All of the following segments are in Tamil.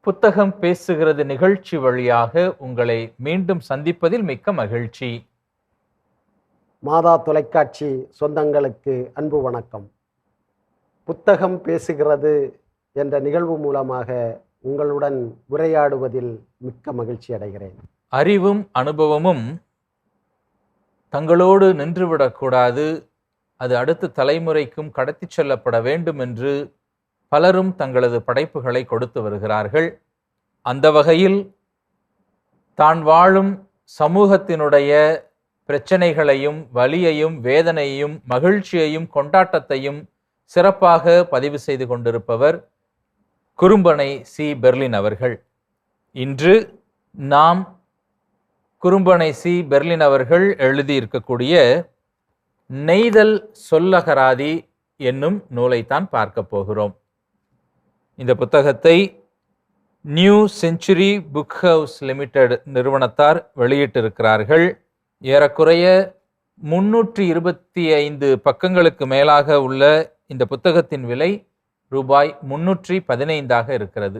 புத்தகம் பேசுகிறது நிகழ்ச்சி வழியாக உங்களை மீண்டும் சந்திப்பதில் மிக்க மகிழ்ச்சி. மாதா தொலைக்காட்சி சொந்தங்களுக்கு அன்பு வணக்கம். புத்தகம் பேசுகிறது என்ற நிகழ்வு மூலமாக உங்களுடன் உரையாடுவதில் மிக்க மகிழ்ச்சி அடைகிறேன். அறிவும் அனுபவமும் தங்களோடு நின்றுவிடக்கூடாது அது அடுத்த தலைமுறைக்கும் கடத்திச் செல்லப்பட வேண்டும் என்று பலரும் தங்களது படைப்புகளை கொடுத்து வருகிறார்கள். அந்த வகையில் தான் வாழும் சமூகத்தினுடைய பிரச்சனைகளையும் வலியையும் வேதனையையும் மகிழ்ச்சியையும் கொண்டாட்டத்தையும் சிறப்பாக பதிவு செய்து கொண்டிருப்பவர் குறும்பனை சி. பெர்லின் அவர்கள். இன்று நாம் குறும்பனை சி. பெர்லின் அவர்கள் எழுதியிருக்கக்கூடிய நெய்தல் சொல்லகராதி என்னும் நூலைத்தான் பார்க்க போகிறோம். இந்த புத்தகத்தை New Century Book House Limited நிறுவனத்தார் வெளியிட்டிருக்கிறார்கள். ஏறக்குறைய முன்னூற்றி இருபத்தி ஐந்து பக்கங்களுக்கு மேலாக உள்ள இந்த புத்தகத்தின் விலை ரூபாய் முன்னூற்றி பதினைந்தாக இருக்கிறது.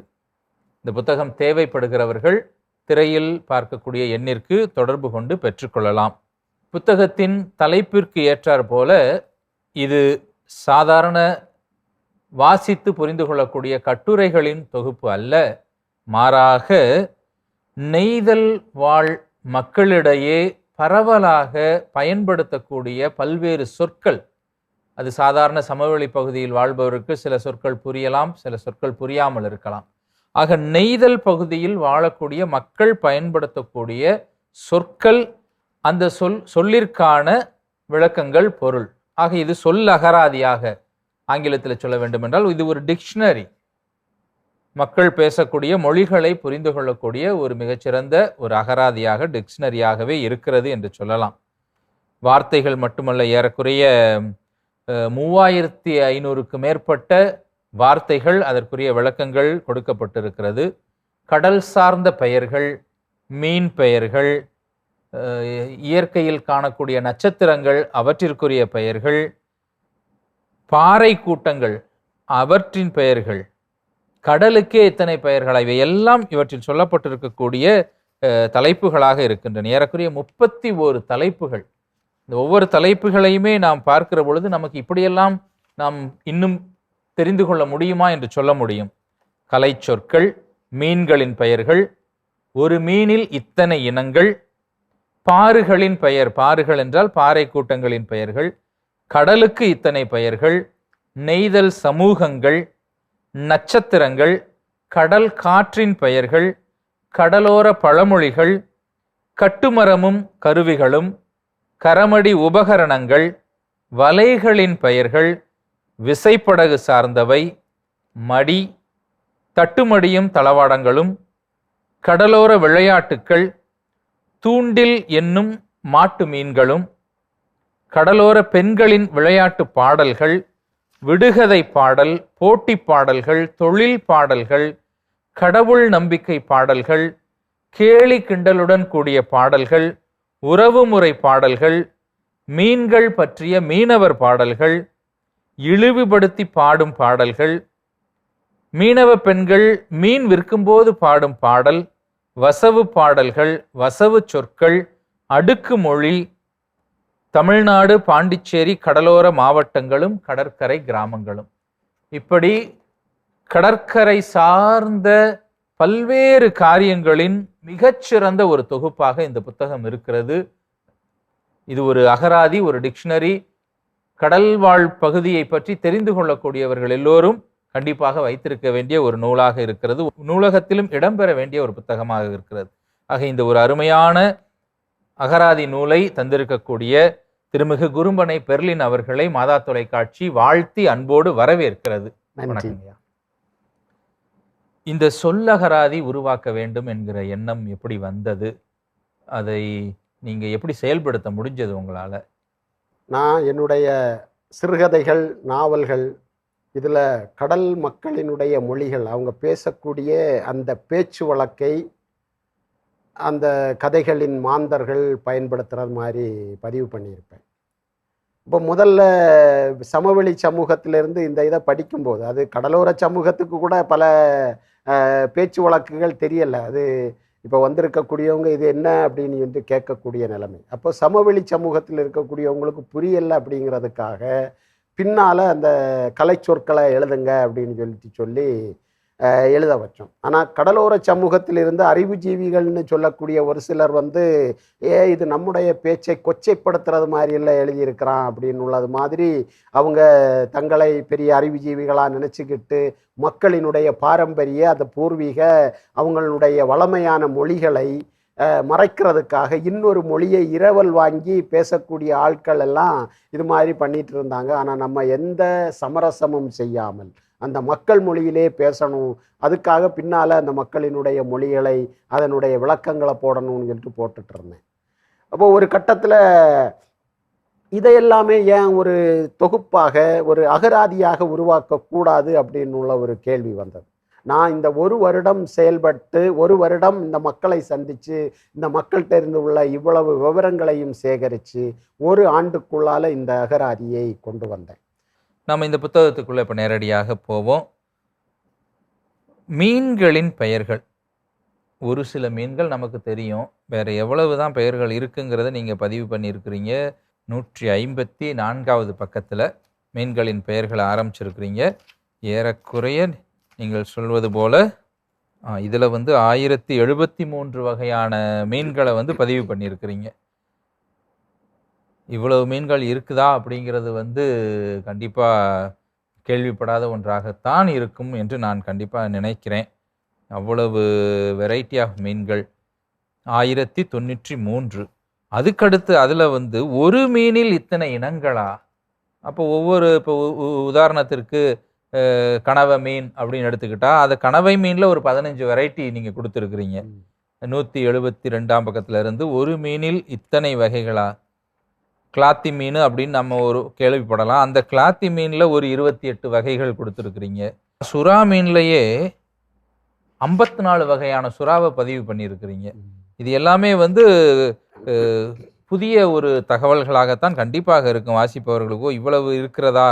இந்த புத்தகம் தேவைப்படுகிறவர்கள் திரையில் பார்க்கக்கூடிய எண்ணிற்கு தொடர்பு கொண்டு பெற்றுக்கொள்ளலாம். புத்தகத்தின் தலைப்பிற்கு ஏற்றாற்போல இது சாதாரண வாசித்து புரிந்து கொள்ளக்கூடிய கட்டுரைகளின் தொகுப்பு அல்ல. மாறாக நெய்தல் வாழ் மக்களிடையே பரவலாக பயன்படுத்தக்கூடிய பல்வேறு சொற்கள். அது சாதாரண சமவெளி பகுதியில் வாழ்பவருக்கு சில சொற்கள் புரியலாம் சில சொற்கள் புரியாமல் இருக்கலாம். ஆக நெய்தல் பகுதியில் வாழக்கூடிய மக்கள் பயன்படுத்தக்கூடிய சொற்கள் அந்த சொல் சொல்லிற்கான விளக்கங்கள் பொருள். ஆக இது சொல் அகராதியாக ஆங்கிலத்தில் சொல்ல வேண்டும் என்றால் இது ஒரு டிக்ஷனரி. மக்கள் பேசக்கூடிய மொழிகளை புரிந்து கொள்ளக்கூடிய ஒரு மிகச்சிறந்த ஒரு அகராதியாக டிக்ஷனரியாகவே இருக்கிறது என்று சொல்லலாம். வார்த்தைகள் மட்டுமல்ல ஏறக்குறைய மூவாயிரத்தி ஐநூறுக்கு மேற்பட்ட வார்த்தைகள் அதற்குரிய விளக்கங்கள் கொடுக்கப்பட்டிருக்கிறது. கடல் சார்ந்த பெயர்கள் மீன் பெயர்கள் இயற்கையில் காணக்கூடிய நட்சத்திரங்கள் அவற்றிற்குரிய பெயர்கள் பாறை கூட்டங்கள் அவற்றின் பெயர்கள் கடலுக்கே இத்தனை பெயர்கள் இவை எல்லாம் இவற்றில் சொல்லப்பட்டிருக்கக்கூடிய தலைப்புகளாக இருக்கின்றன. ஏறக்குறைய முப்பத்தி ஓரு தலைப்புகள். இந்த ஒவ்வொரு தலைப்புகளையுமே நாம் பார்க்கிற பொழுது நமக்கு இப்படியெல்லாம் நாம் இன்னும் தெரிந்து கொள்ள முடியுமா என்று சொல்ல முடியும். கலை சொற்கள் மீன்களின் பெயர்கள் ஒரு மீனில் இத்தனை இனங்கள் பாறுகளின் பெயர் பாறுகள் என்றால் பாறை கூட்டங்களின் பெயர்கள் கடலுக்கு இத்தனை பெயர்கள் நெய்தல் சமூகங்கள் நட்சத்திரங்கள் கடல் காற்றின் பெயர்கள் கடலோர பழமொழிகள் கட்டுமரமும் கருவிகளும் கரமடி உபகரணங்கள் வலைகளின் பெயர்கள் விசைப்படகு சார்ந்தவை மடி தட்டுமடியும் தளவாடங்களும் கடலோர விளையாட்டுக்கள் தூண்டில் என்னும் மாட்டு மீன்களும் கடலோர பெண்களின் விளையாட்டு பாடல்கள் விடுகதை பாடல் போட்டி பாடல்கள் தொழில் பாடல்கள் கடவுள் நம்பிக்கை பாடல்கள் கேலி கிண்டலுடன் கூடிய பாடல்கள் உறவுமுறை பாடல்கள் மீன்கள் பற்றிய மீனவர் பாடல்கள் இழிவுபடுத்தி பாடும் பாடல்கள் மீனவ பெண்கள் மீன் விற்கும்போது பாடும் பாடல் வசவு பாடல்கள் வசவு சொற்கள் அடுக்கு மொழி தமிழ்நாடு பாண்டிச்சேரி கடலோர மாவட்டங்களும் கடற்கரை கிராமங்களும். இப்படி கடற்கரை சார்ந்த பல்வேறு காரியங்களின் மிகச்சிறந்த ஒரு தொகுப்பாக இந்த புத்தகம் இருக்கிறது. இது ஒரு அகராதி ஒரு டிக்ஷனரி. கடல் வாழ் பகுதியை பற்றி தெரிந்து கொள்ளக்கூடியவர்கள் எல்லோரும் கண்டிப்பாக வைத்திருக்க வேண்டிய ஒரு நூலாக இருக்கிறது. நூலகத்திலும் இடம்பெற வேண்டிய ஒரு புத்தகமாக இருக்கிறது. ஆக இந்த ஒரு அருமையான அகராதி நூலை தந்திருக்கக்கூடிய திருமிகு குரும்பனை பெர்லின் அவர்களை மாதா தொலைக்காட்சி வாழ்த்தி அன்போடு வரவேற்கிறது. இந்த சொல்லகராதி உருவாக்க வேண்டும் என்கிற எண்ணம் எப்படி வந்தது? அதை நீங்க எப்படி செயல்படுத்த முடிஞ்சது உங்களால? நான் என்னுடைய சிறுகதைகள் நாவல்கள் இதில் கடல் மக்களினுடைய மொழிகள் அவங்க பேசக்கூடிய அந்த பேச்சு வழக்கை அந்த கதைகளின் மாந்தர்கள் பயன்படுத்துகிறது மாதிரி பதிவு பண்ணியிருப்பேன். இப்போ முதல்ல சமவெளி சமூகத்திலிருந்து இந்த இதை படிக்கும்போது அது கடலோர சமூகத்துக்கு கூட பல பேச்சு வழக்குகள் தெரியலை. அது இப்போ வந்திருக்கக்கூடியவங்க இது என்ன அப்படின்னு வந்து கேட்கக்கூடிய நிலைமை. அப்போ சமவெளி சமூகத்தில் இருக்கக்கூடியவங்களுக்கு புரியலை அப்படிங்கிறதுக்காக பின்னால் அந்த கலை சொற்களை எழுதுங்க அப்படின்னு சொல்லிட்டு சொல்லி எழுத வச்சோம் ஆனால் கடலோர சமூகத்திலிருந்து அறிவுஜீவிகள்னு சொல்லக்கூடிய ஒரு சிலர் வந்து ஏ இது நம்முடைய பேச்சை கொச்சைப்படுத்துறது மாதிரி எல்லாம் எழுதியிருக்கிறான் அப்படின்னு உள்ளது மாதிரி அவங்க தங்களை பெரிய அறிவுஜீவிகளாக நினச்சிக்கிட்டு மக்களினுடைய பாரம்பரிய அந்த பூர்வீக அவங்களுடைய வளமையான மொழிகளை மறைக்கிறதுக்காக இன்னொரு மொழியை இரவல் வாங்கி பேசக்கூடிய ஆட்கள் எல்லாம் இது மாதிரி பண்ணிட்டு இருந்தாங்க. ஆனால் நம்ம எந்த சமரசமும் செய்யாமல் அந்த மக்கள் மொழியிலே பேசணும். அதுக்காக பின்னால் அந்த மக்களினுடைய மொழிகளை அதனுடைய விளக்கங்களை போடணும்னு சொல்லிட்டு போட்டுட்டு இருந்தேன். அப்போ ஒரு கட்டத்தில் இதையெல்லாமே ஏன் ஒரு தொகுப்பாக ஒரு அகராதியாக உருவாக்கக்கூடாது அப்படின்னு உள்ள ஒரு கேள்வி வந்தது. நான் இந்த ஒரு வருடம் செயல்பட்டு ஒரு வருடம் இந்த மக்களை சந்தித்து இந்த மக்கள்கிட்ட இருந்து உள்ள இவ்வளவு விவரங்களையும் சேகரித்து ஒரு ஆண்டுக்குள்ளால இந்த அகராதியை கொண்டு வந்தேன். நம்ம இந்த புத்தகத்துக்குள்ளே இப்போ நேரடியாக போவோம். மீன்களின் பெயர்கள். ஒரு சில மீன்கள் நமக்கு தெரியும். வேறு எவ்வளவு தான் பெயர்கள் இருக்குங்கிறத நீங்கள் பதிவு பண்ணியிருக்கிறீங்க. நூற்றி ஐம்பத்தி நான்காவது பக்கத்தில் மீன்களின் பெயர்களை ஆரம்பிச்சிருக்கிறீங்க. ஏறக்குறைய நீங்கள் சொல்வது போல் இதில் வந்து ஆயிரத்தி எழுபத்தி மூன்று வகையான மீன்களை வந்து பதிவு பண்ணியிருக்கிறீங்க. இவ்வளவு மீன்கள் இருக்குதா அப்படிங்கிறது வந்து கண்டிப்பா கேள்விப்படாத ஒன்றாகத்தான் இருக்கும் என்று நான் கண்டிப்பாக நினைக்கிறேன். அவ்வளவு வெரைட்டி ஆஃப் மீன்கள். ஆயிரத்தி தொண்ணூற்றி மூன்று. அதுக்கடுத்து அதில் வந்து ஒரு மீனில் இத்தனை இனங்களா? அப்போ ஒவ்வொரு இப்போ உதாரணத்திற்கு கணவ மீன் அப்படின்னு எடுத்துக்கிட்டா அது கணவை மீனில் ஒரு பதினஞ்சு வெரைட்டி நீங்கள் கொடுத்துருக்குறீங்க. நூற்றி எழுபத்தி ரெண்டாம் பக்கத்துல இருந்து ஒரு மீனில் இத்தனை வகைகளா? கிளாத்தி மீன் அப்படின்னு நம்ம ஒரு கேள்விப்படலாம். அந்த கிளாத்தி மீனில் ஒரு இருபத்தி எட்டு வகைகள் கொடுத்துருக்குறீங்க. சுறா மீன்லேயே ஐம்பத்தி நாலு வகையான சுறாவை பதிவு பண்ணியிருக்கிறீங்க. இது எல்லாமே வந்து புதிய ஒரு தகவல்களாகத்தான் கண்டிப்பாக இருக்கும். வாசிப்பவர்களுக்கோ இவ்வளவு இருக்கிறதா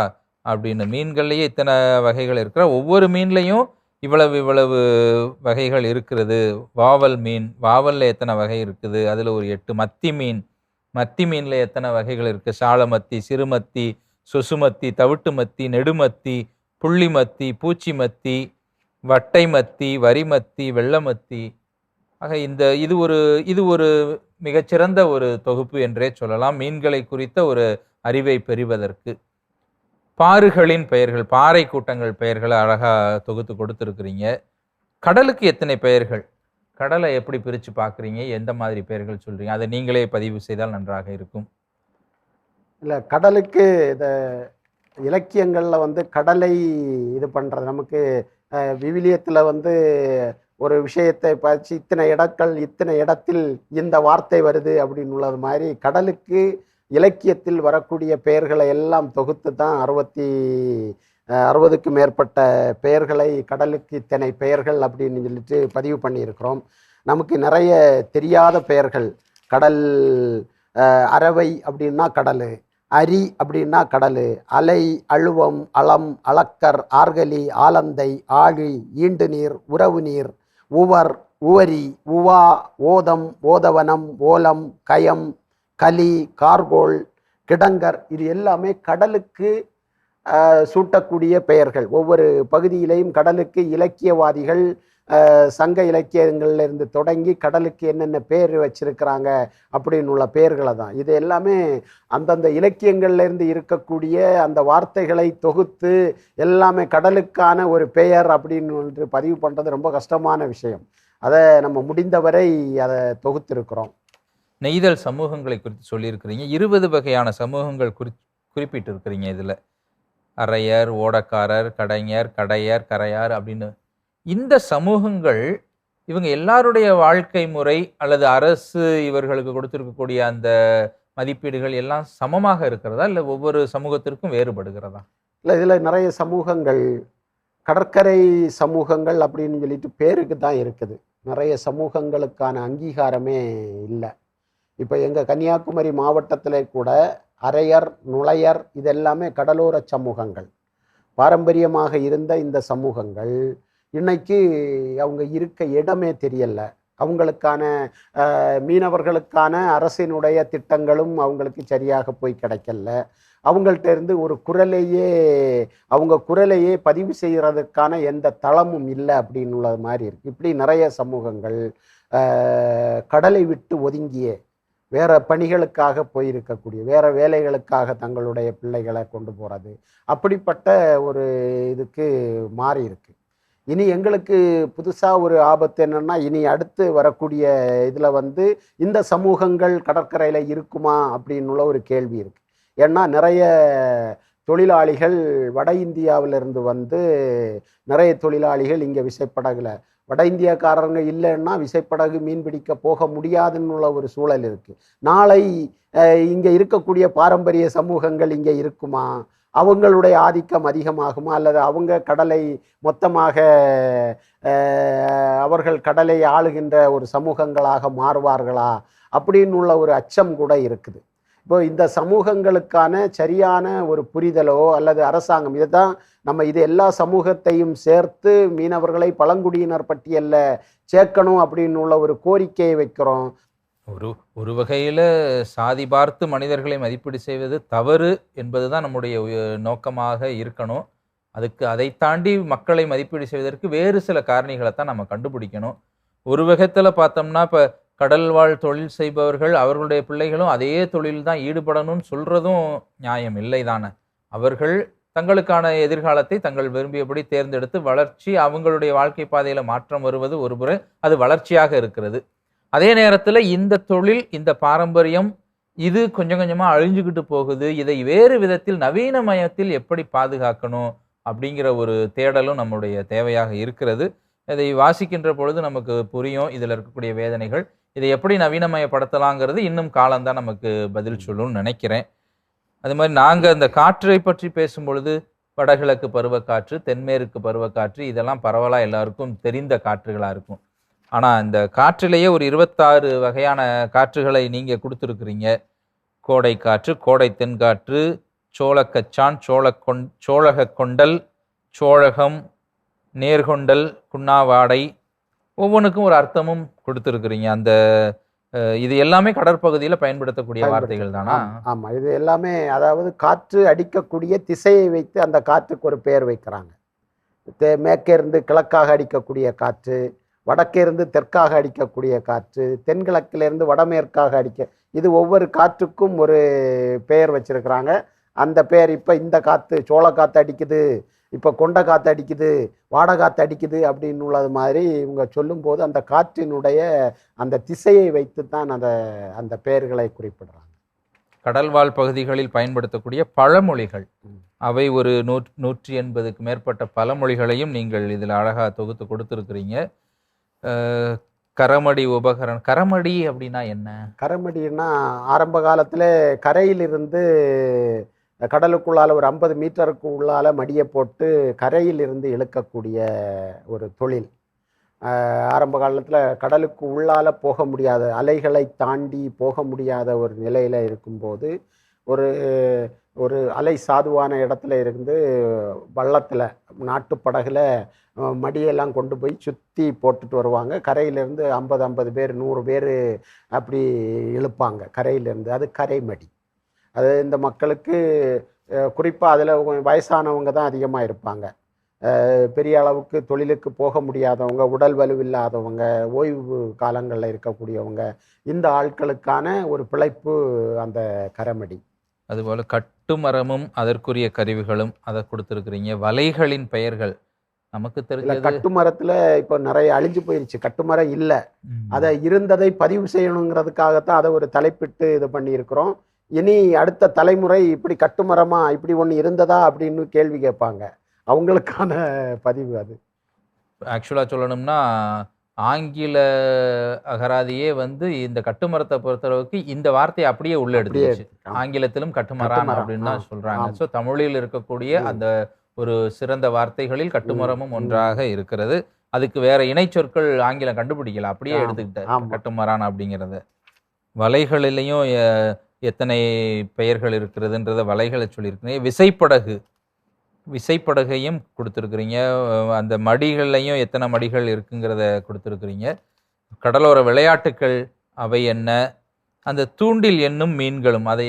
அப்படின்னு. மீன்கள்லேயே இத்தனை வகைகள் இருக்கிற ஒவ்வொரு மீன்லேயும் இவ்வளவு இவ்வளவு வகைகள் இருக்கிறது. வாவல் மீன் வாவலில் எத்தனை வகை இருக்குது? அதில் ஒரு எட்டு மத்தி மீன் மத்தி மீனில் எத்தனை வகைகள் இருக்குது சாலமத்தி சிறுமத்தி சொசுமத்தி தவிட்டு மத்தி நெடுமத்தி புள்ளிமத்தி பூச்சிமத்தி வட்டை மத்தி வரிமத்தி வெள்ளமத்தி. ஆக இந்த இது ஒரு இது ஒரு மிகச்சிறந்த ஒரு தொகுப்பு என்றே சொல்லலாம். மீன்களை குறித்த ஒரு அறிவை பெறுவதற்கு. பாறுகளின் பெயர்கள் பாறை கூட்டங்கள் பெயர்களை அழகாக தொகுத்து கொடுத்துருக்குறீங்க. கடலுக்கு எத்தனை பெயர்கள்? கடலை எப்படி பிரித்து பார்க்குறீங்க? எந்த மாதிரி பெயர்கள் சொல்கிறீங்க அதை நீங்களே பதிவு செய்தால் நன்றாக இருக்கும். இல்லை கடலுக்கு இந்த இலக்கியங்களில் வந்து கடலை இது பண்ணுறது நமக்கு விவிலியத்தில் வந்து ஒரு விஷயத்தை பற்றி இத்தனை இடங்கள் இத்தனை இடத்தில் இந்த வார்த்தை வருது அப்படின்னு உள்ளது மாதிரி கடலுக்கு இலக்கியத்தில் வரக்கூடிய பெயர்களை எல்லாம் தொகுத்து தான் அறுபத்தி அறுபதுக்கும் மேற்பட்ட பெயர்களை கடலுக்கு இத்தனை பெயர்கள் அப்படின்னு சொல்லிட்டு பதிவு பண்ணியிருக்கிறோம். நமக்கு நிறைய தெரியாத பெயர்கள். கடல் அரவை அப்படின்னா கடல் அரி அப்படின்னா கடல் அலை அழுவம் அளம் அளக்கர் ஆர்கலி ஆலந்தை ஆழி ஈண்டு நீர் உறவு நீர் உவர் உவரி உவா ஓதம் ஓதவனம் ஓலம் கயம் கலி கார்கோல் கிடங்கர் இது எல்லாமே கடலுக்கு சூட்டக்கூடிய பெயர்கள். ஒவ்வொரு பகுதியிலையும் கடலுக்கு இலக்கியவாதிகள் சங்க இலக்கியங்கள்ல இருந்து தொடங்கி கடலுக்கு என்னென்ன பேர் வச்சிருக்கிறாங்க அப்படின்னு உள்ள பெயர்களை தான் இது எல்லாமே அந்தந்த இலக்கியங்கள்ல இருந்து இருக்கக்கூடிய அந்த வார்த்தைகளை தொகுத்து எல்லாமே கடலுக்கான ஒரு பெயர் அப்படின்னு ஒன்று பதிவு பண்ணுறது ரொம்ப கஷ்டமான விஷயம். அதை நம்ம முடிந்தவரை அதை தொகுத்திருக்கிறோம். நெய்தல் சமூகங்களை குறித்து சொல்லியிருக்கிறீங்க. இருபது வகையான சமூகங்கள் குறி குறிப்பிட்டிருக்கிறீங்க இதில். அரையர் ஓடக்காரர் கடைஞர் கடையர் கரையார் அப்படின்னு. இந்த சமூகங்கள் இவங்க எல்லாருடைய வாழ்க்கை முறை அல்லது அரசு இவர்களுக்கு கொடுத்துருக்கக்கூடிய அந்த மதிப்பீடுகள் எல்லாம் சமமாக இருக்கிறதா? இல்லை ஒவ்வொரு சமூகத்திற்கும் வேறுபடுகிறதா? இல்லை இதில் நிறைய சமூகங்கள் கடற்கரை சமூகங்கள் அப்படின்னு சொல்லிட்டு பேருக்கு தான் இருக்குது. நிறைய சமூகங்களுக்கான அங்கீகாரமே இல்லை. இப்போ எங்கள் கன்னியாகுமரி மாவட்டத்தில் கூட அரையர் நுழையர் இதெல்லாமே கடலோர சமூகங்கள். பாரம்பரியமாக இருந்த இந்த சமூகங்கள் இன்னைக்கு அவங்க இருக்க இடமே தெரியல. அவங்களுக்கான மீனவர்களுக்கான அரசினுடைய திட்டங்களும் அவங்களுக்கு சரியாக போய் கிடைக்கல. அவங்கள்ட்ட இருந்து ஒரு குரலையே அவங்க குரலையே பதிவு செய்கிறதுக்கான எந்த தளமும் இல்லை அப்படின்னு உள்ளது மாதிரி இருக்கு. இப்படி நிறைய சமூகங்கள் கடலை விட்டு ஒதுங்கியே வேற பணிகளுக்காக போயிருக்கக்கூடிய வேற வேலைகளுக்காக தங்களுடைய பிள்ளைகளை கொண்டு போகிறது அப்படிப்பட்ட ஒரு இதுக்கு மாறி இருக்கு இனி எங்களுக்கு புதுசாக ஒரு ஆபத்து என்னென்னா இனி அடுத்து வரக்கூடிய இதில் வந்து இந்த சமூகங்கள் கடற்கரையில் இருக்குமா அப்படின்னுள்ள ஒரு கேள்வி இருக்குது ஏன்னா நிறைய தொழிலாளிகள் வட இந்தியாவிலிருந்து வந்து நிறைய தொழிலாளிகள் இங்கே விசைப்படகுல. வட இந்தியாக்காரங்க இல்லைன்னா விசைப்படகு மீன்பிடிக்க போக முடியாதுன்னு உள்ள ஒரு சூழல் இருக்குது நாளை இங்கே இருக்கக்கூடிய பாரம்பரிய சமூகங்கள் இங்கே இருக்குமா? அவங்களுடைய ஆதிக்கம் அதிகமாகுமா? அல்லது அவங்க கடலை மொத்தமாக அவர்கள் கடலை ஆளுகின்ற ஒரு சமூகங்களாக மாறுவார்களா? அப்படின்னு உள்ள ஒரு அச்சம் கூட இருக்குது. இப்போ இந்த சமூகங்களுக்கான சரியான ஒரு புரிதலோ அல்லது அரசாங்கம் இதை தான் நம்ம இது எல்லா சமூகத்தையும் சேர்த்து மீனவர்களை பழங்குடியினர் பட்டியலில் சேர்க்கணும் அப்படின்னு உள்ள ஒரு கோரிக்கையை வைக்கிறோம். ஒரு ஒரு வகையில் சாதி பார்த்து மனிதர்களை மதிப்பீடு செய்வது தவறு என்பது தான் நம்முடைய நோக்கமாக இருக்கணும். அதுக்கு அதை தாண்டி மக்களை மதிப்பீடு செய்வதற்கு வேறு சில காரணிகளை தான் நம்ம கண்டுபிடிக்கணும். ஒரு வகத்தில் பார்த்தோம்னா இப்போ கடல் வாழ் தொழில் செய்பவர்கள் அவர்களுடைய பிள்ளைகளும் அதே தொழில் தான் ஈடுபடணும்னு சொல்கிறதும் நியாயம் இல்லை தானே. அவர்கள் தங்களுக்கான எதிர்காலத்தை தங்கள் விரும்பியபடி தேர்ந்தெடுத்து வளர்ச்சி அவங்களுடைய வாழ்க்கை பாதையில் மாற்றம் வருவது ஒரு முறை அது வளர்ச்சியாக இருக்கிறது. அதே நேரத்தில் இந்த தொழில் இந்த பாரம்பரியம் இது கொஞ்சம் கொஞ்சமாக அழிஞ்சுக்கிட்டு போகுது. இதை வேறு விதத்தில் நவீனமயத்தில் எப்படி பாதுகாக்கணும் அப்படிங்கிற ஒரு தேடலும் நம்முடைய தேவையாக இருக்கிறது. இதை வாசிக்கின்ற பொழுது நமக்கு புரியும். இதில் இருக்கக்கூடிய வேதனைகள் இதை எப்படி நவீனமயப்படுத்தலாங்கிறது இன்னும் காலம்தான் நமக்கு பதில் சொல்லும்னு நினைக்கிறேன். அது மாதிரி நாங்கள் இந்த காற்றை பற்றி பேசும்பொழுது வடகிழக்கு பருவக்காற்று தென்மேற்கு பருவக்காற்று இதெல்லாம் பரவலாக எல்லாருக்கும் தெரிந்த காற்றுகளாக இருக்கும். ஆனால் இந்த காற்றிலேயே ஒரு இருபத்தாறு வகையான காற்றுகளை நீங்கள் கொடுத்துருக்குறீங்க. கோடை காற்று கோடை தென்காற்று சோழக்கச்சான் சோழக்கொண் சோழக கொண்டல் சோழகம் நேர்கொண்டல் குன்னாவாடை ஒவ்வொன்றுக்கும் ஒரு அர்த்தமும் கொடுத்துருக்குறீங்க. அந்த இது எல்லாமே கடற்பகுதியில் பயன்படுத்தக்கூடிய வார்த்தைகள் தானா? ஆமா, ஆமா. இது எல்லாமே அதாவது காற்று அடிக்கக்கூடிய திசையை வைத்து அந்த காற்றுக்கு ஒரு பெயர் வைக்கிறாங்க. தே- மேற்கே இருந்து கிழக்காக அடிக்கக்கூடிய காற்று வடக்கே இருந்து தெற்காக அடிக்கக்கூடிய காற்று தென்கிழக்கிலிருந்து வடமேற்காக அடிக்க இது ஒவ்வொரு காற்றுக்கும் ஒரு பெயர் வச்சிருக்கிறாங்க. அந்த பெயர் இப்போ இந்த காற்று சோள காற்று அடிக்குது இப்போ கொண்ட காற்று அடிக்குது வாடை காற்று அடிக்குது அப்படின்னு உள்ளது மாதிரி இவங்க சொல்லும்போது அந்த காற்றினுடைய அந்த திசையை வைத்து தான் அந்த அந்த பெயர்களை குறிப்பிடுறாங்க. கடல்வாழ் பகுதிகளில் பயன்படுத்தக்கூடிய பழமொழிகள். அவை ஒரு நூற் நூற்றி எண்பதுக்கு மேற்பட்ட பழமொழிகளையும் நீங்கள் இதில் அழகாக தொகுத்து கொடுத்துருக்குறீங்க. கரமடி உபகரணம் கரமடி அப்படின்னா என்ன? கரமடின்னா ஆரம்ப காலத்தில் கரையிலிருந்து கடலுக்குள்ளால் ஒரு ஐம்பது மீட்டருக்கு உள்ளால் மடியை போட்டு கரையில் இருந்து இழுக்கக்கூடிய ஒரு தொழில். ஆரம்ப காலத்தில் கடலுக்கு உள்ளால் போக முடியாத அலைகளை தாண்டி போக முடியாத ஒரு நிலையில் இருக்கும்போது ஒரு ஒரு அலை சாதுவான இடத்துல இருந்து வள்ளத்தில் நாட்டுப்படகுல அஹ், மடியெல்லாம் கொண்டு போய் சுற்றி போட்டுட்டு வருவாங்க. கரையிலேருந்து ஐம்பது ஐம்பது பேர் நூறு பேர் அப்படி இழுப்பாங்க. கரையிலேருந்து அது கரை மடி அது இந்த மக்களுக்கு குறிப்பாக அதில் வயசானவங்க தான் அதிகமாக இருப்பாங்க. பெரிய அளவுக்கு தொழிலுக்கு போக முடியாதவங்க உடல் வலுவில்லாதவங்க ஓய்வு காலங்களில் இருக்கக்கூடியவங்க இந்த ஆட்களுக்கான ஒரு பிழைப்பு அந்த கரமடி. அதுபோல் கட்டுமரமும் அதற்குரிய கருவிகளும் அதை கொடுத்துருக்குறீங்க. வலைகளின் பெயர்கள் நமக்கு தெரிஞ்சது. கட்டுமரத்தில் இப்போ நிறைய அழிஞ்சு போயிருச்சு. கட்டுமரம் இல்லை. அதை இருந்ததை பதிவு செய்யணுங்கிறதுக்காகத்தான் அதை ஒரு தலைப்பிட்டு இது பண்ணியிருக்கிறோம். இனி அடுத்த தலைமுறை இப்படி கட்டுமரமா இப்படி ஒன்று இருந்ததா அப்படின்னு கேள்வி கேட்பாங்க. அவங்களுக்கான பதிவு அது. ஆக்சுவலாக சொல்லணும்னா ஆங்கில அகராதியே வந்து இந்த கட்டுமரத்தை பொறுத்தளவுக்கு இந்த வார்த்தையை அப்படியே உள்ள எடுத்துச்சு. ஆங்கிலத்திலும் கட்டுமரான் கட்டுமரம், அப்படின்னு தான் சொல்றாங்க. ஸோ தமிழில் இருக்கக்கூடிய. அந்த ஒரு சிறந்த வார்த்தைகளில் கட்டுமரமும். ஒன்றாக இருக்கிறது. அதுக்கு வேற இணைச்சொற்கள் ஆங்கிலம் கண்டுபிடிக்கல. அப்படியே ஆமா, எடுத்துக்கிட்ட ஆமா. கட்டுமரான் அப்படிங்கிறத. வலைகளிலையும் எத்தனை பெயர்கள் இருக்கிறதுன்றத வலைகளை சொல்லியிருக்கிறீங்க. விசைப்படகு. விசைப்படகையும் கொடுத்துருக்குறீங்க. அந்த மடிகள்லையும் எத்தனை மடிகள் இருக்குங்கிறத கொடுத்துருக்குறீங்க. கடலோர விளையாட்டுக்கள் அவை என்ன? அந்த தூண்டில் என்னும் மீன்களும் அதை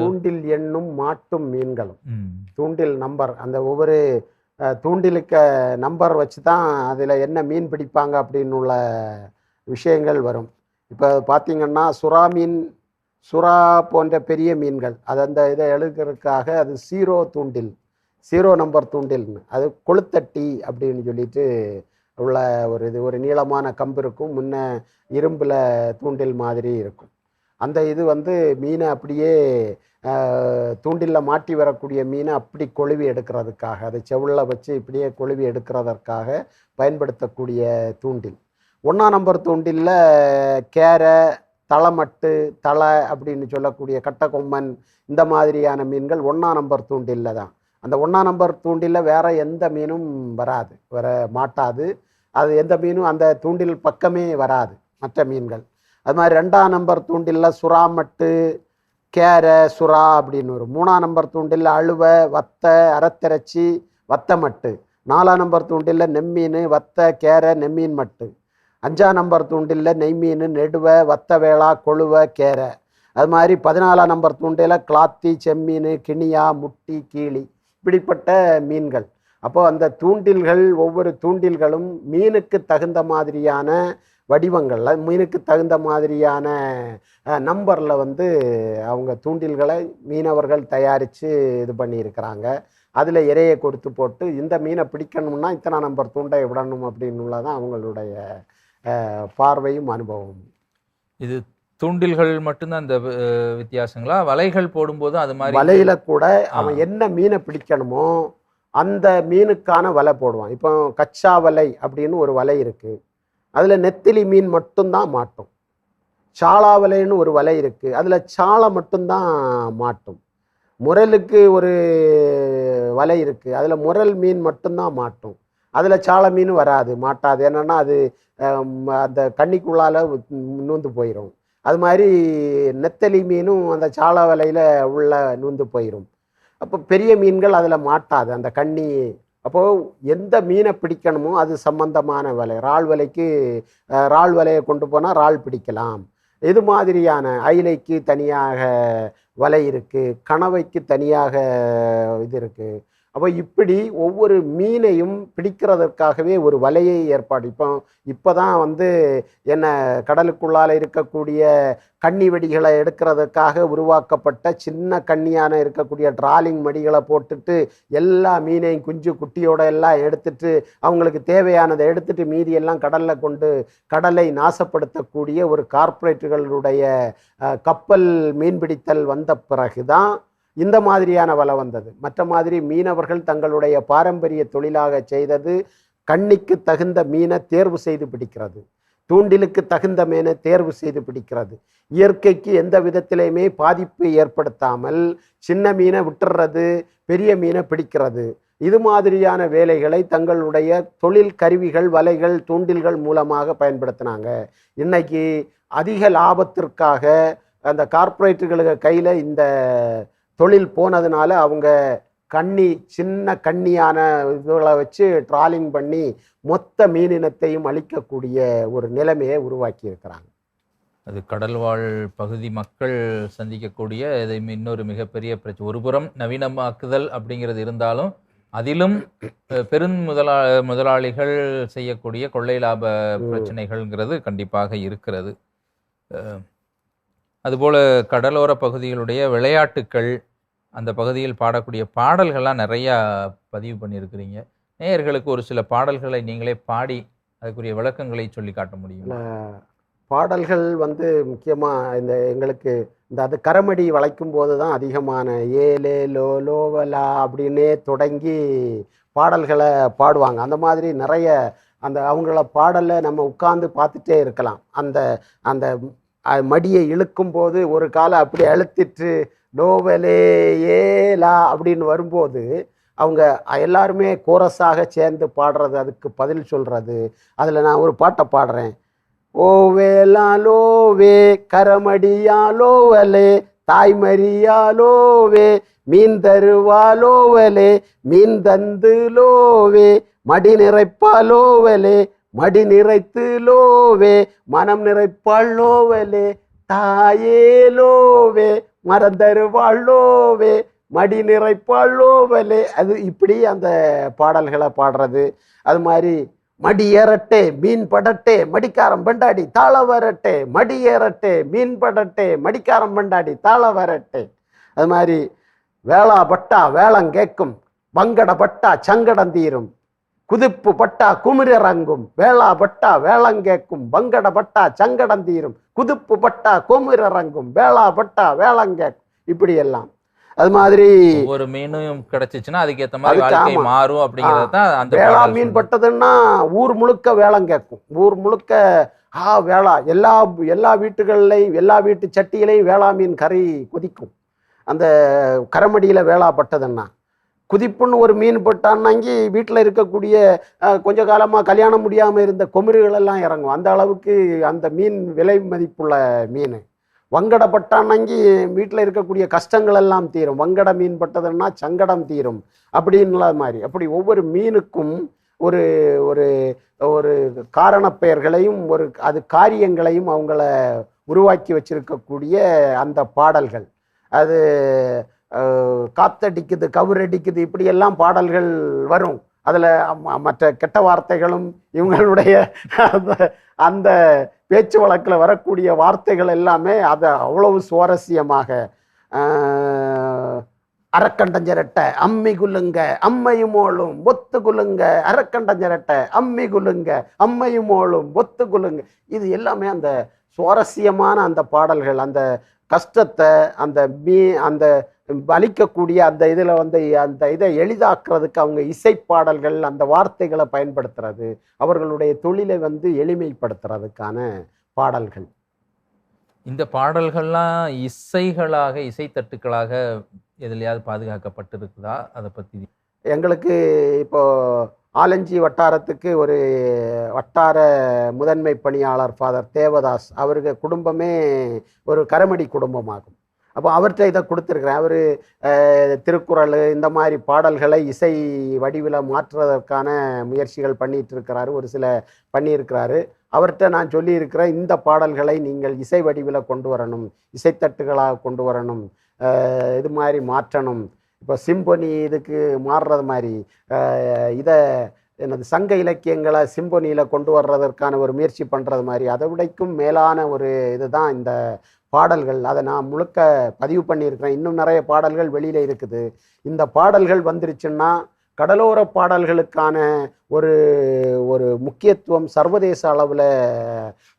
தூண்டில் எண்ணும் மாட்டும் மீன்களும். தூண்டில் நம்பர் அந்த ஒவ்வொரு தூண்டிலுக்கு நம்பர் வச்சு தான் அதில் என்ன மீன் பிடிப்பாங்க அப்படின்னு உள்ள விஷயங்கள் வரும். இப்போ பார்த்தீங்கன்னா சுறா மீன் சுறா போன்ற பெரிய மீன்கள். அது அந்த இதை எழுதுறதுக்காக அது சீரோ தூண்டில் சீரோ நம்பர் தூண்டில்னு. அது கொளுத்தட்டி அப்படின்னு சொல்லிட்டு உள்ள ஒரு இது ஒரு நீளமான கம்பு இருக்கும். முன்ன இரும்பில் தூண்டில் மாதிரி இருக்கும். அந்த இது வந்து மீனை அப்படியே தூண்டிலில் மாட்டி வரக்கூடிய மீனை அப்படி கொழுவி எடுக்கிறதுக்காக அதை செவுளில் வச்சு இப்படியே கொழுவி எடுக்கிறதற்காக பயன்படுத்தக்கூடிய தூண்டில். ஒன்றாம் நம்பர் தூண்டிலில் கேரை தலைமட்டு தலை அப்படின்னு சொல்லக்கூடிய கட்டக்கொம்மன் இந்த மாதிரியான மீன்கள் ஒன்றா நம்பர் தூண்டிலில் தான். அந்த ஒன்றா நம்பர் தூண்டிலில் வேறு எந்த மீனும் வராது. வர மாட்டாது. அது எந்த மீனும் அந்த தூண்டில் பக்கமே வராது மற்ற மீன்கள். அது மாதிரி ரெண்டாம் நம்பர் தூண்டிலில் சுறாமட்டு கேரை சுறா அப்படின்னு வரும். மூணாம் நம்பர் தூண்டில் அழுவை வத்தை அறத்திறச்சி வத்தமட்டு. நாலாம் நம்பர் தூண்டில் நெம்மீன் வத்தை கேரை நெம்மீன் மட்டு. அஞ்சாம் நம்பர் தூண்டில் நெய்மீன் நெடுவை வத்த வேளா கொழுவை கேரை. அது மாதிரி பதினாலாம் நம்பர் தூண்டில் கிளாத்தி செம்மீன் கிணியா முட்டி கீழி இப்படிப்பட்ட மீன்கள். அப்போ அந்த தூண்டில்கள் ஒவ்வொரு தூண்டில்களும் மீனுக்கு தகுந்த மாதிரியான வடிவங்கள்ல மீனுக்கு தகுந்த மாதிரியான நம்பரில் வந்து அவங்க தூண்டில்களை மீனவர்கள் தயாரித்து இது பண்ணியிருக்கிறாங்க. அதில் இறையை கொடுத்து போட்டு இந்த மீனை பிடிக்கணும்னா இத்தனை நம்பர் தூண்டை விடணும் அப்படின்னு தான் அவங்களுடைய பார்வையும் அனுபவமும். இது தூண்டில்கள் மட்டும்தான் அந்த வித்தியாசங்களா? வலைகள் போடும்போது அது மாதிரி வலையில கூட அவன். என்ன மீனை பிடிக்கணுமோ அந்த மீனுக்கான வலை போடுவான். இப்போ கச்சா வலை அப்படின்னு ஒரு வலை இருக்கு. அதுல நெத்திலி மீன் மட்டும்தான் மாட்டும். சாளா வலைன்னு ஒரு வலை இருக்கு. அதுல சாளை மட்டும்தான் மாட்டும். முரலுக்கு ஒரு வலை இருக்கு. அதுல முரல் மீன் மட்டும்தான் மாட்டும். அதில் சால மீன் வராது மாட்டாது. என்னென்னா அது அந்த கண்ணிக்குள்ளால நூந்து போயிடும் அது மாதிரி நெத்தலி மீனும் அந்த சாள வலையில் உள்ள நூந்து போயிடும் அப்போ பெரிய மீன்கள் அதில் மாட்டாது அந்த கண்ணி. அப்போது எந்த மீனை பிடிக்கணுமோ அது சம்பந்தமான வலை. இறால் வலைக்கு இறால் வலையை கொண்டு போனால் இறால் பிடிக்கலாம். இது மாதிரியான ஐலைக்கு தனியாக வலை இருக்குது கணவைக்கு தனியாக இது இருக்குது அப்போ இப்படி ஒவ்வொரு மீனையும் பிடிக்கிறதற்காகவே ஒரு வலையை ஏற்பாடு. இப்போ இப்போ தான் வந்து என்ன கடலுக்குள்ளால இருக்கக்கூடிய கண்ணி வெடிகளை எடுக்கிறதுக்காக உருவாக்கப்பட்ட சின்ன கண்ணியான இருக்கக்கூடிய ட்ராலிங் மடிகளை போட்டுட்டு எல்லா மீனையும் குஞ்சு குட்டியோட எல்லாம் எடுத்துட்டு அவங்களுக்கு தேவையானதை எடுத்துட்டு மீதி எல்லாம் கடலில் கொண்டு கடலை நாசப்படுத்தக்கூடிய ஒரு கார்ப்பரேட்டுகளுடைய கப்பல் மீன்பிடித்தல் வந்த பிறகுதான் இந்த மாதிரியான வலை வந்தது. மற்ற மாதிரி மீனவர்கள் தங்களுடைய பாரம்பரிய தொழிலாக செய்தது கண்ணிக்கு தகுந்த மீனை தேர்வு செய்து பிடிக்கிறது. தூண்டிலுக்கு தகுந்த மீனை தேர்வு செய்து பிடிக்கிறது. இயற்கைக்கு எந்த விதத்திலையுமே பாதிப்பு ஏற்படுத்தாமல் சின்ன மீனை விட்டுறது பெரிய மீனை பிடிக்கிறது. இது மாதிரியான வேலைகளை தங்களுடைய தொழில் கருவிகள் வலைகள் தூண்டில்கள் மூலமாக பயன்படுத்தினாங்க. இன்னைக்கு அதிக லாபத்திற்காக அந்த கார்ப்பரேட்டுகளுக்கு கையில் இந்த தொழில் போனதுனால அவங்க கண்ணி சின்ன கண்ணியான இதுகளை வச்சு ட்ராலிங் பண்ணி மொத்த மீனினத்தையும் அழிக்கக்கூடிய ஒரு நிலைமையை உருவாக்கி இருக்கிறாங்க அது கடல்வாழ் பகுதி மக்கள் சந்திக்கக்கூடிய இது இன்னொரு மிகப்பெரிய பிரச்சனை ஒருபுறம் நவீனமாக்குதல் அப்படிங்கிறது இருந்தாலும் அதிலும் பெரும் முதலா முதலாளிகள் செய்யக்கூடிய கொள்ளை லாப. பிரச்சனைகள்ங்கிறது கண்டிப்பாக இருக்கிறது அதுபோல கடலோர பகுதிகளுடைய விளையாட்டுக்கள் அந்த பகுதியில் பாடக்கூடிய பாடல்கள்லாம் நிறையா பதிவு பண்ணியிருக்கிறீங்க. நேயர்களுக்கு ஒரு சில பாடல்களை நீங்களே பாடி அதுக்குரிய விளக்கங்களை சொல்லி காட்ட முடியும்? பாடல்கள் வந்து முக்கியமாக இந்த எங்களுக்கு இந்த அது கரமடி வளைக்கும் போது தான் அதிகமான ஏலே லோ லோவலா அப்படின்னே தொடங்கி பாடல்களை பாடுவாங்க. அந்த மாதிரி நிறைய அந்த அவங்கள பாடலை நம்ம உட்கார்ந்து பார்த்துட்டே இருக்கலாம். அந்த அந்த மடியை இழுக்கும் போது ஒரு காலை அப்படி அழுத்திட்டு நோவலே ஏலா அப்படின்னு வரும்போது அவங்க எல்லாருமே கோரஸாக சேர்ந்து பாடுறது அதுக்கு பதில் சொல்கிறது அதில் நான் ஒரு பாட்டை பாடுறேன். ஓவேலாலோவே கரமடியாலோவலே தாய்மரியாலோவே மீன் தருவாலோவலே மீன் தந்து லோவே மடி நிறைப்பாலோவலே மடி நிறைத்து லோவே மனம் நிறைப்பாள் லோவலே தாயே லோவே மரம் மடி நிறைப்பாள்ளோவலே அது இப்படி அந்த பாடல்களை பாடுறது. அது மாதிரி மடி ஏறட்டே மீன் படட்டே மடிக்காரம் பண்டாடி தாள வரட்டே மடி ஏறட்டே மீன் படட்டே மடிக்காரம் பண்டாடி தாள வரட்டே. அது மாதிரி வேளா பட்டா வேளம் கேட்கும் வங்கட பட்டா சங்கடம் தீரும் குதிப்பு பட்டா குமிரறங்கும் வேளா பட்டா வேளம் கேட்கும் வங்கட பட்டா சங்கடம் தீரும். குதிப்பு பட்டா குமிரறங்கும் வேளா பட்டா வேளம் கேட்கும் இப்படி எல்லாம் அது மாதிரி ஒவ்வொரு மீனும் கிடைச்சிச்சுன்னா அதுக்கேத்த மாதிரி வாழ்க்கை. மாறும் அப்படிங்கறது தான் அந்த வேளா மீன். பட்டதுன்னா ஊர் முழுக்க வேளம் கேட்கும் ஊர் முழுக்க ஆ வேளா. எல்லா எல்லா வீட்டுகள்லையும் எல்லா வீட்டு சட்டியிலையும் வேளா மீன் கறி கொதிக்கும். அந்த கரமடியில் வேளா பட்டதுன்னா. குதிப்புன்னு ஒரு மீன் பட்டான்னாங்கி வீட்டில் இருக்கக்கூடிய கொஞ்ச காலமாக கல்யாணம் முடியாமல் இருந்த கொமிறுகள் எல்லாம் இறங்கும். அந்த அளவுக்கு அந்த மீன் விலை மதிப்புள்ள மீன். வங்கட பட்டான்னாங்கி வீட்டில் இருக்கக்கூடிய கஷ்டங்கள் எல்லாம் தீரும். வங்கட மீன் பட்டதுன்னா சங்கடம் தீரும். அப்படின்ல மாதிரி. அப்படி ஒவ்வொரு மீனுக்கும் ஒரு ஒரு ஒரு காரணப்பெயர்களையும் ஒரு அது காரியங்களையும் அவங்கள உருவாக்கி வச்சிருக்கக்கூடிய அந்த பாடல்கள். அது காத்தடிக்குது கவுரடிக்குது இப்படியெல்லாம் பாடல்கள் வரும். அதில் மற்ற கெட்ட வார்த்தைகளும் இவங்களுடைய அந்த அந்த பேச்சு வழக்கில் வரக்கூடிய வார்த்தைகள் எல்லாமே அதை அவ்வளவு சுவாரஸ்யமாக அரக்கண்டஞ்சரட்டை அம்மி குலுங்க அம்மையுமோளும் ஒத்து குலுங்க அரக்கண்டஞ்சரட்டை அம்மி குலுங்க அம்மையுமோளும் ஒத்து குலுங்க. இது எல்லாமே அந்த சுவாரஸ்யமான அந்த பாடல்கள் அந்த கஷ்டத்தை அந்த மீ அந்த வலிக்கக்கூடிய அந்த இதில் வந்து அந்த இதை எளிதாக்குறதுக்கு அவங்க இசைப்பாடல்கள் அந்த வார்த்தைகளை பயன்படுத்துறது அவர்களுடைய தொழிலை வந்து எளிமைப்படுத்துறதுக்கான பாடல்கள். இந்த பாடல்கள்லாம் இசைகளாக இசைத்தட்டுக்களாக எதுலையாவது பாதுகாக்கப்பட்டிருக்குதா? அதை பத்தி எங்களுக்கு இப்போ ஆலஞ்சி வட்டாரத்துக்கு ஒரு வட்டார முதன்மை பணியாளர் ஃபாதர் தேவதாஸ் அவருக்கு குடும்பமே ஒரு கரமடி குடும்பமாகும். அப்போ அவர்கிட்ட இதை கொடுத்துருக்குறேன். அவர் திருக்குறள் இந்த மாதிரி பாடல்களை இசை வடிவில் மாற்றுவதற்கான முயற்சிகள் பண்ணிட்டு இருக்கிறாரு ஒரு சில பண்ணியிருக்கிறாரு. அவர்கிட்ட நான் சொல்லியிருக்கிறேன் இந்த பாடல்களை நீங்கள் இசை வடிவில் கொண்டு வரணும் இசைத்தட்டுகளாக கொண்டு வரணும் இது மாதிரி மாற்றணும். இப்போ சிம்பொனி இதுக்கு மாறுறது மாதிரி இதை எனது சங்க இலக்கியங்களை சிம்பொனியில் கொண்டு வர்றதற்கான ஒரு முயற்சி பண்ணுறது மாதிரி அதை விடைக்கும் மேலான ஒரு இதுதான் இந்த பாடல்கள் அதை நான் முழுக்க பதிவு பண்ணியிருக்கிறேன். இன்னும் நிறைய பாடல்கள் வெளியில் இருக்குது. இந்த பாடல்கள் வந்துருச்சுன்னா கடலோர பாடல்களுக்கான ஒரு ஒரு முக்கியத்துவம் சர்வதேச அளவில்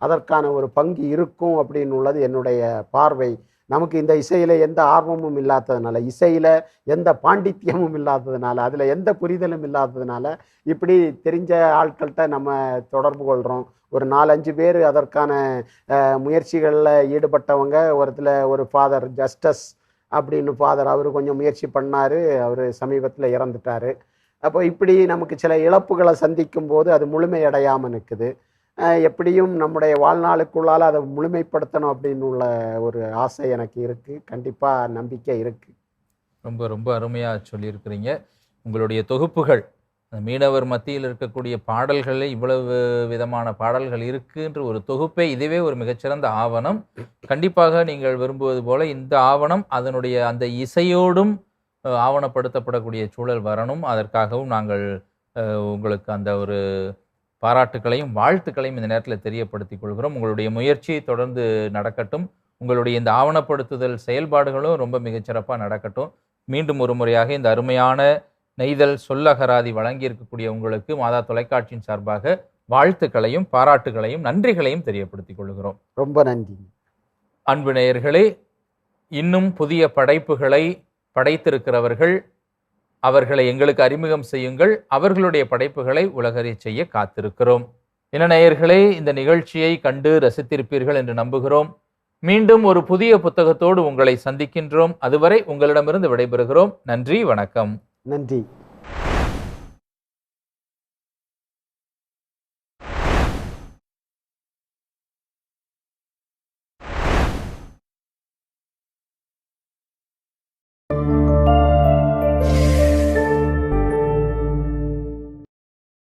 அதற்கான ஒரு பங்கு இருக்கும் அப்படின்னு உள்ளது என்னுடைய பார்வை. நமக்கு இந்த இசையில் எந்த ஆர்வமும் இல்லாததுனால இசையில் எந்த பாண்டித்யமும் இல்லாததுனால அதில் எந்த புரிதலும் இல்லாததுனால இப்படி தெரிஞ்ச ஆட்கள்கிட்ட நம்ம தொடர்பு கொள்கிறோம் ஒரு நாலஞ்சு பேர் அதற்கான முயற்சிகளில் ஈடுபட்டவங்க ஒருத்தில் ஒரு ஃபாதர் ஜஸ்டஸ் அப்படின்னு ஃபாதர் அவர் கொஞ்சம் முயற்சி பண்ணார் அவர் சமீபத்தில் இறந்துட்டார். அப்போ இப்படி நமக்கு சில இழப்புகளை சந்திக்கும் போது அது முழுமையடையாமல் நிற்குது எப்படியும் நம்முடைய வாழ்நாளுக்குள்ளால் அதை முழுமைப்படுத்தணும் அப்படின்னு உள்ள ஒரு ஆசை எனக்கு இருக்குது கண்டிப்பாக நம்பிக்கை இருக்குது ரொம்ப ரொம்ப அருமையாக சொல்லியிருக்கிறீங்க. உங்களுடைய தொகுப்புகள் மீனவர் மத்தியில் இருக்கக்கூடிய பாடல்களில் இவ்வளவு விதமான பாடல்கள் இருக்குன்ற ஒரு தொகுப்பே இதுவே ஒரு மிகச்சிறந்த ஆவணம். கண்டிப்பாக நீங்கள் விரும்புவது போல இந்த ஆவணம் அதனுடைய அந்த இசையோடும் ஆவணப்படுத்தப்படக்கூடிய சூழல் வரணும். அதற்காகவும் நாங்கள் உங்களுக்கு அந்த ஒரு பாராட்டுக்களையும் வாழ்த்துக்களையும் இந்த நேரத்தில் தெரியப்படுத்திக் கொள்கிறோம். உங்களுடைய முயற்சி தொடர்ந்து நடக்கட்டும். உங்களுடைய இந்த ஆவணப்படுத்துதல் செயல்பாடுகளும் ரொம்ப மிகச்சிறப்பாக நடக்கட்டும். மீண்டும் ஒரு முறையாக இந்த அருமையான நெய்தல் சொல்லகராதி வழங்கியிருக்கக்கூடிய உங்களுக்கு மாதா தொலைக்காட்சியின் சார்பாக வாழ்த்துக்களையும் பாராட்டுகளையும் நன்றிகளையும் தெரியப்படுத்திக் கொள்கிறோம். ரொம்ப நன்றி. அன்பு நேயர்களே இன்னும் புதிய படைப்புகளை படைத்திருக்கிறவர்கள் அவர்களை எங்களுக்கு அறிமுகம் செய்யுங்கள். அவர்களுடைய படைப்புகளை உலகறியச் செய்ய காத்திருக்கிறோம். என்ன நேயர்களே இந்த நிகழ்ச்சியை கண்டு ரசித்திருப்பீர்கள் என்று நம்புகிறோம். மீண்டும் ஒரு புதிய புத்தகத்தோடு உங்களை சந்திக்கின்றோம். அதுவரை உங்களிடமிருந்து விடைபெறுகிறோம். நன்றி வணக்கம். நன்றி.